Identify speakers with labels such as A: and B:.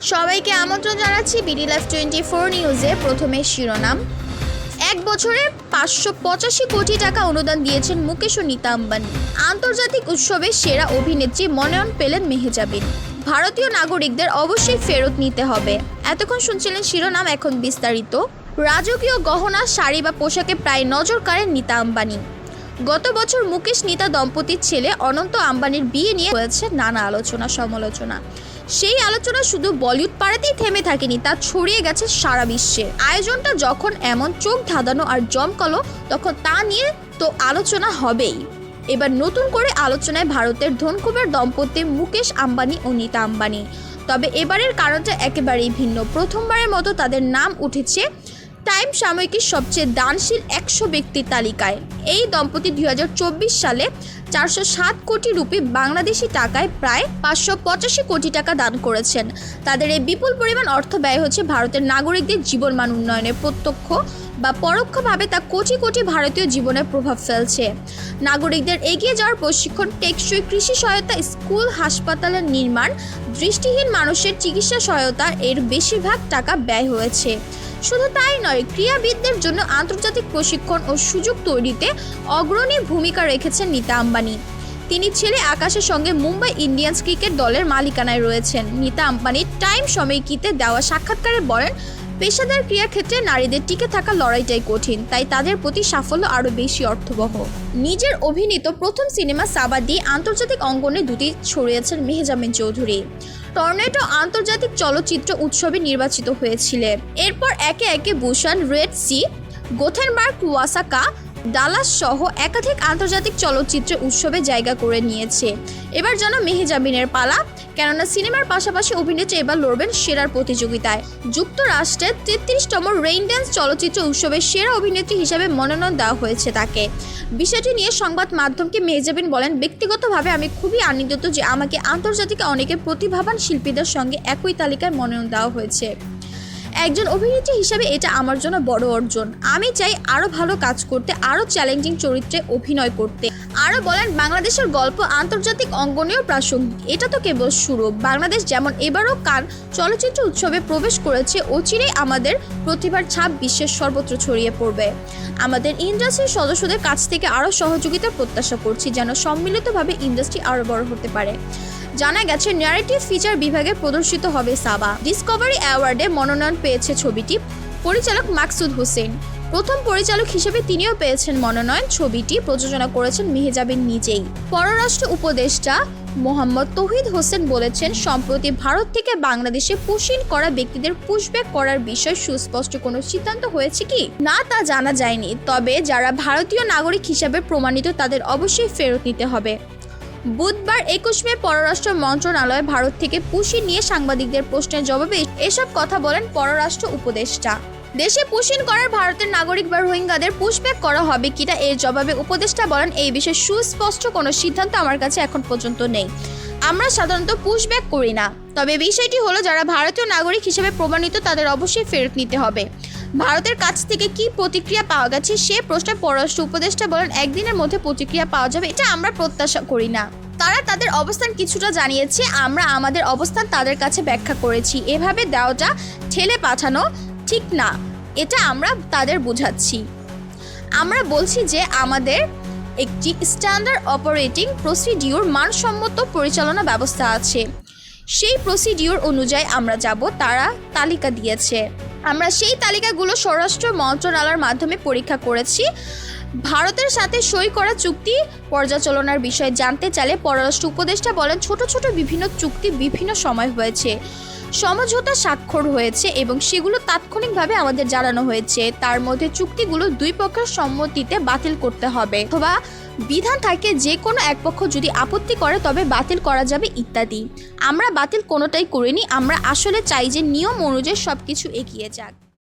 A: সবাইকে আমন্ত্রণ জানাচ্ছি বিডি লাইফ টোয়েন্টি ফোর নিউজে। প্রথমে শিরোনাম। এক বছরে পাঁচশো পঁচাশি কোটি টাকা অনুদান দিয়েছেন মুকেশ ও নীতা আম্বানি। আন্তর্জাতিক উৎসবে সেরা অভিনেত্রী মনোনয়ন পেলেন মেহেজাবিন। ভারতীয় নাগরিকদের অবশ্যই ফেরত নিতে হবে। এতক্ষণ শুনছিলেন শিরোনাম এখন বিস্তারিত। রাজকীয় গহনা, শাড়ি বা পোশাকে প্রায় নজর কাড়েন নীতা আম্বানি। গত বছর মুকেশ নীতা দম্পতির ছেলে অনন্ত আম্বানির বিয়ে নিয়ে হয়েছে নানা আলোচনা, সমালোচনা। সেই আলোচনা শুধু বলিউড পাড়াতেই থেমে থাকেনি, তা ছড়িয়ে গেছে সারা বিশ্বে। আয়োজনটা যখন এমন চোখ ধাঁধানো আর জমকালো, তখন তা নিয়ে তো আলোচনা হবেই। এবার নতুন করে আলোচনায় ভারতের ধনকুবের দম্পতি মুকেশ আম্বানি ও নীতা আম্বানি। তবে এবারের কারণটা একেবারেই ভিন্ন। প্রথমবারের মতো তাদের নাম উঠেছে টাইম সাময়িকীর সবচেয়ে দানশীল একশো ব্যক্তির তালিকায়। এই দম্পতি দু হাজার চব্বিশ সালে চারশো সাত কোটি রুপি বাংলাদেশি টাকায় প্রায় পাঁচশো পঁচাশি কোটি টাকা দান করেছেন। তাদের এই বিপুল পরিমাণ অর্থ ব্যয় হচ্ছে ভারতের নাগরিকদের জীবনমান উন্নয়নে প্রত্যক্ষ বা পরোক্ষভাবে তা কোটি কোটি ভারতীয় জীবনে প্রভাব ফেলছে। নাগরিকদের এগিয়ে যাওয়ার প্রশিক্ষণ টেকসই কৃষি সহায়তা স্কুল, হাসপাতালের নির্মাণ, দৃষ্টিহীন মানুষের চিকিৎসা সহায়তা এর বেশিরভাগ টাকা ব্যয় হয়েছে। শুধু তাই নয়, ক্রীড়াবিদদের জন্য আন্তর্জাতিক প্রশিক্ষণ ও সুযোগ তৈরিতে অগ্রণী ভূমিকা রেখেছেন নীতা আম্বানি। তিনি ছেলে আকাশের সঙ্গে মুম্বাই ইন্ডিয়ান্স ক্রিকেট দলের মালিকানায় রয়েছেন। নীতা আম্বানি টাইম সময়কিতে দেওয়া সাক্ষাৎকারে বলেন, পেশাদার ক্রীড়াক্ষেত্রে নারীদের টিকে থাকা লড়াইটাই কঠিন, তাই তাদের প্রতি সাফল্য আরও বেশি অর্থবহ। নিজের অভিনীত প্রথম সিনেমা সাবা দিয়ে আন্তর্জাতিক অঙ্গনে দুটি ছড়িয়েছেন মেহজামিন চৌধুরী। টর্নেটো আন্তর্জাতিক চলচ্চিত্র উৎসবে নির্বাচিত হয়েছিলেন। এরপর একে একে Busan red sea Gothenburg Osaka, Dallas সহ একাধিক আন্তর্জাতিক চলচ্চিত্র উৎসবে জায়গা করে নিয়েছে। এবার যেন মেহেজাবিনের পালা। কেননা সিনেমার পাশাপাশি অভিনেত্রী এবার লড়বেন সেরার প্রতিযোগিতায়। যুক্তরাষ্ট্রের তেত্রিশতম রেইন ড্যান্স চলচ্চিত্র উৎসবে সেরা অভিনেত্রী হিসেবে মনোনয়ন দেওয়া হয়েছে তাকে। বিষয়টি নিয়ে সংবাদ মাধ্যমকে মেহজাবিন বলেন, ব্যক্তিগতভাবে আমি খুবই আনন্দিত যে আমাকে আন্তর্জাতিক অনেকে প্রতিভাবান শিল্পীদের সঙ্গে একই তালিকায় মনোনয়ন দেওয়া হয়েছে। একজন অভিনেত্রী হিসাবে এটা আমার জন্য বড় অর্জন। আমি চাই আরও ভালো কাজ করতে আরও চ্যালেঞ্জিং চরিত্রে অভিনয় করতে। আরও বলেন বাংলাদেশের গল্প আন্তর্জাতিক অঙ্গনেও প্রাসঙ্গিক। এটা তো কেবল শুরু। বাংলাদেশ যেমন এবারও কান চলচ্চিত্র উৎসবে প্রবেশ করেছে অচিরেই আমাদের প্রতিভার ছাপ বিশ্বের সর্বত্র ছড়িয়ে পড়বে। আমাদের ইন্ডাস্ট্রির সদস্যদের কাছ থেকে আরও সহযোগিতা প্রত্যাশা করছি যেন সম্মিলিতভাবে ইন্ডাস্ট্রি আরও বড় হতে পারে। জানা গেছে ন্যারেটিভ ফিচার বিভাগে প্রদর্শিত হবে সাবা। ডিসকভারি অ্যাওয়ার্ডে মনোনয়ন পেয়েছে ছবিটি পরিচালক মাকসুদ হোসেন। প্রথম পরিচালক হিসেবে তিনিও পেয়েছেন মনোনয়ন। ছবিটি প্রযোজনা করেছেন মেহেজাবিন নিজেই। পররাষ্ট্র উপদেষ্টা মোহাম্মদ তৌহিদ হোসেন বলেছেন, সম্প্রতি ভারত থেকে বাংলাদেশে পুশিন করা ব্যক্তিদের পুশব্যাক করার বিষয়ে সুস্পষ্ট কোনো সিদ্ধান্ত হয়েছে কি? না, তা জানা যায়নি। তবে যারা ভারতীয় নাগরিক হিসাবে প্রমাণিত, তাদের অবশ্যই ফেরত নিতে হবে। বুধবার একুশ মে পররাষ্ট্র মন্ত্রণালয় ভারত থেকে পুষি নিয়ে সাংবাদিকদের প্রশ্নের জবাবে এসব কথা বলেন পররাষ্ট্র উপদেষ্টা। দেশে পুশিন করার ভারতের নাগরিক বা রোহিঙ্গাদের পুশব্যাক করা হবে কিনা এর জবাবে উপদেষ্টা বলেন, এই বিষয়ে সুস্পষ্ট কোনো সিদ্ধান্ত আমার কাছে এখন পর্যন্ত নেই। আমরা সাধারণত পুশব্যাক করি না, তবে বিষয়টি হলো যারা ভারতীয় নাগরিক হিসেবে প্রমাণিত তাদের অবশ্যই ফেরত নিতে হবে। ভারতের কাছ থেকে কি প্রতিক্রিয়া পাওয়া গেছে সে প্রশ্নে পররাষ্ট্র উপদেষ্টা বলেন, একদিনের মধ্যে প্রতিক্রিয়া পাওয়া যাবে এটা আমরা প্রত্যাশা করি না। তারা তাদের অবস্থান কিছুটা জানিয়েছে, আমরা আমাদের অবস্থান তাদের কাছে ব্যাখ্যা করেছি। এভাবে দেওয়াটা ঠেলে পাঠানো ঠিক না, এটা আমরা তাদের বোঝাচ্ছি। আমরা বলছি যে আমাদের একটি স্ট্যান্ডার্ড অপারেটিং প্রসিডিউর মানসম্মত পরিচালনা ব্যবস্থা আছে। সেই প্রসিডিওর অনুযায়ী আমরা যাব, তারা তালিকা দিয়েছে। আমরা সেই তালিকাগুলো স্বরাষ্ট্র মন্ত্রণালয়ের মাধ্যমে পরীক্ষা করেছি। ভারতের সাথে সই করা চুক্তি পর্যালোচনার বিষয়ে জানতে চাইলে পররাষ্ট্র উপদেষ্টা বলেন, ছোট ছোট বিভিন্ন চুক্তি বিভিন্ন সময় হয়েছে। সমঝোতা স্বাক্ষর হয়েছে এবং সেগুলো তাৎক্ষণিকভাবে আমাদের জানানো হয়েছে। তার মধ্যে চুক্তিগুলো দুই পক্ষের সম্মতিতে বাতিল করতে হবে অথবা বিধান থাকে যে কোনো এক পক্ষ যদি আপত্তি করে তবে বাতিল করা যাবে ইত্যাদি। আমরা বাতিল কোনোটাই করিনি, আমরা আসলে চাই যে নিয়ম অনুযায়ী সব কিছু এগিয়ে যাক।